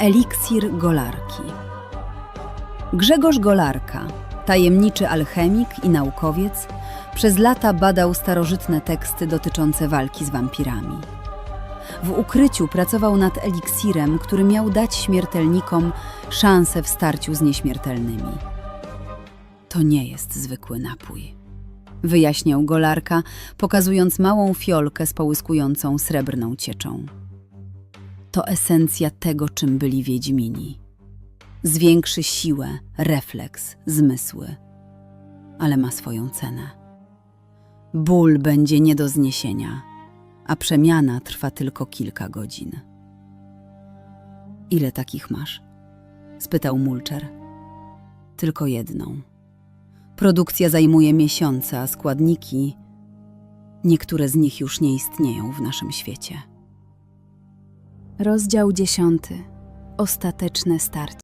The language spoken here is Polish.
Eliksir Golarki. Grzegorz Golarka, tajemniczy alchemik i naukowiec, przez lata badał starożytne teksty dotyczące walki z wampirami. W ukryciu pracował nad eliksirem, który miał dać śmiertelnikom szansę w starciu z nieśmiertelnymi. To nie jest zwykły napój, wyjaśniał Golarka, pokazując małą fiolkę z połyskującą srebrną cieczą. To esencja tego, czym byli Wiedźmini. Zwiększy siłę, refleks, zmysły, ale ma swoją cenę. Ból będzie nie do zniesienia, a przemiana trwa tylko kilka godzin. Ile takich masz? spytał Mulcher. Tylko jedną. Produkcja zajmuje miesiące, a składniki. Niektóre z nich już nie istnieją w naszym świecie. Rozdział dziesiąty. Ostateczne starcie.